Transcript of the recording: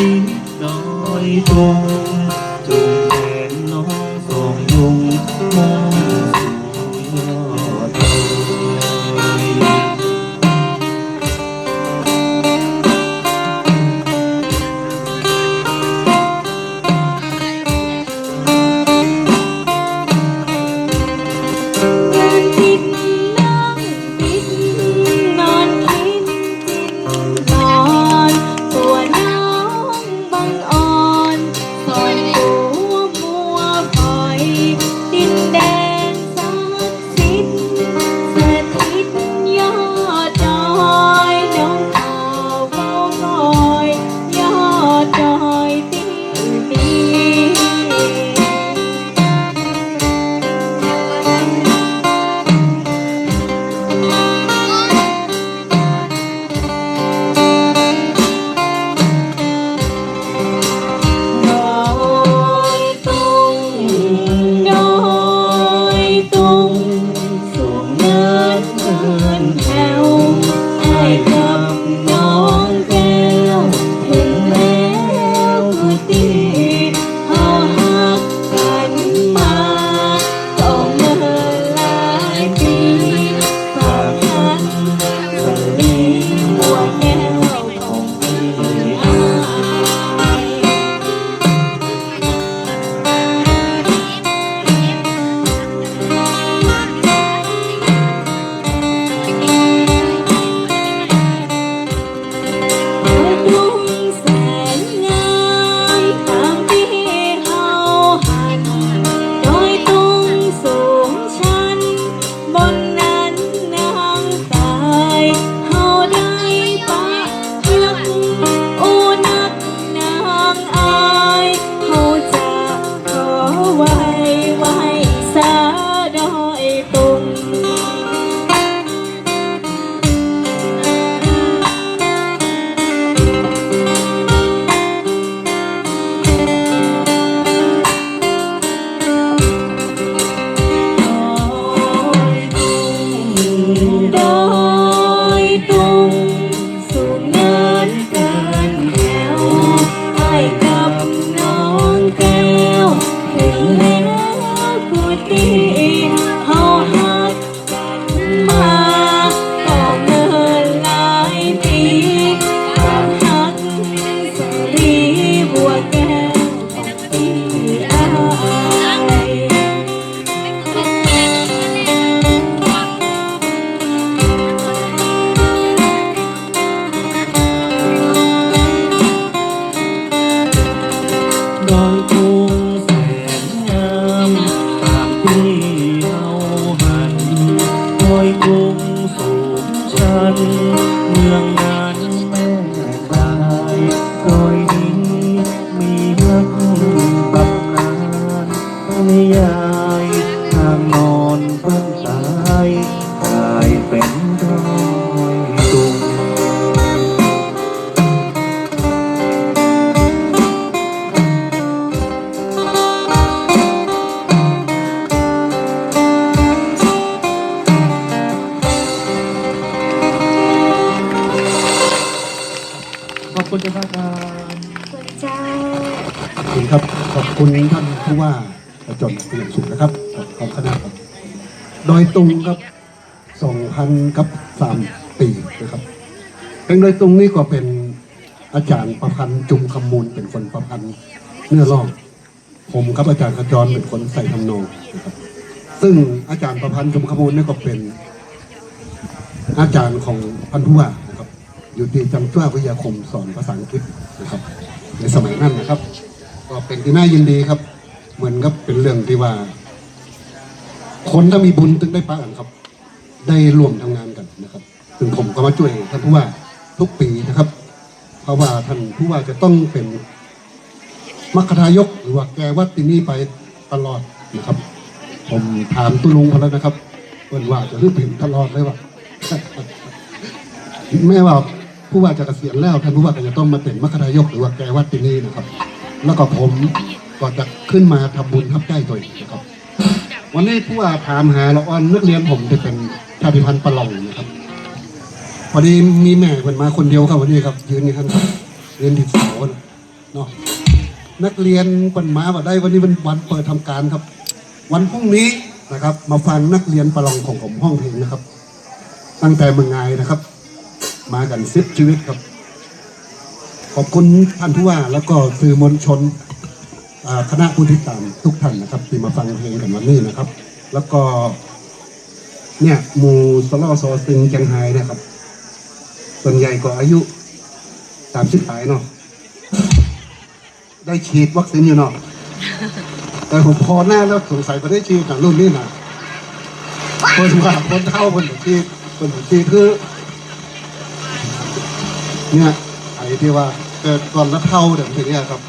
คิดขอ ดอยตุงสูงเนินเกินแเมือง ขอบคุณมากครับคุณเจ้าขอบคุณครับขอบคุณท่านผู้ว่าประจนเป็นอย่างสูงนะครับขอบขอบคณะครับดอยตุงครับสองพันกับสามปีนะครับเพลงดอยตุงนี่ก็เป็นอาจารย์ประพันธ์จุมคำมูลเป็นคนประพันธ์เนื้อร้องผมครับอาจารย์ขจรเป็นคนใส่ทำนองนะครับซึ่งอาจารย์ประพันธ์จุมคำมูลนี่ก็เป็น อาจารย์ของพันผู้ว่า อยู่ที่จังหวัดวิทยาคมสอนภาษาอังกฤษนะครับ ในสมัยนั้นนะครับ ก็เป็นที่น่ายินดีครับ เหมือนกับเป็นเรื่องที่ว่า คนถ้ามีบุญถึงได้ปะกันครับ ได้ร่วมทำงานกันนะครับซึ่งผมก็มาช่วยท่านผู้ว่าทุกปีนะครับ เพราะว่าท่านผู้ว่าจะต้องเป็นมัคคทายกหรือว่าแกวัดที่นี่ไปตลอดนะครับ ผมถามตุลุงเขาแล้วนะครับเพิ่นว่าจะรีบเป็นตลอดเลยว่าแม่ว่า ผู้ว่าจะเกษียณแล้วท่านผู้ว่าก็จะต้องมาเป็นมัคคทายกหรือว่าแกวัดที่นี่นะครับ แล้วก็ผมก็จะขึ้นมาทำบุญทับใกล้ตัวเองนะครับ วันนี้ผู้ว่าถามหาละออนนักเรียนผมจะเป็นชาติพันธุ์ปะหลองนะครับพอดีมีแม่เพิ่นมาคนเดียวครับวันนี้ครับ ยืนอยู่ข้างเรียนที่เสาเนาะนักเรียนเพิ่นมาว่าได้วันนี้เป็นวันเปิดทำการครับ วันพรุ่งนี้นะครับ มาฟังนักเรียนประลองของผมห้องเพลงนะครับ ตั้งแต่เมืองไงนะครับ มากันสิบชีวิตครับ ขอบคุณท่านผู้ว่าแล้วก็สื่อมวลชนคณะผู้ติดตามทุกท่านนะครับที่มาฟังเพลงกันวันนี้นะครับ แล้วก็ เนี่ยหมู่สลอซอซึงจังไฮนะครับ ส่วนใหญ่ก็อายุสามสิบปลายเนาะได้ฉีดวัคซีนอยู่เนาะแต่ผมพอหน้าแล้วสงสัยไปได้ฉีดกับรุ่นนี้นะคนว่าคนเท่าคนที่คนที่คือ เนี่ยไอ้ที่ว่าเกิดก่อนละเท่าเดี๋ยวทีเนี้ยครับ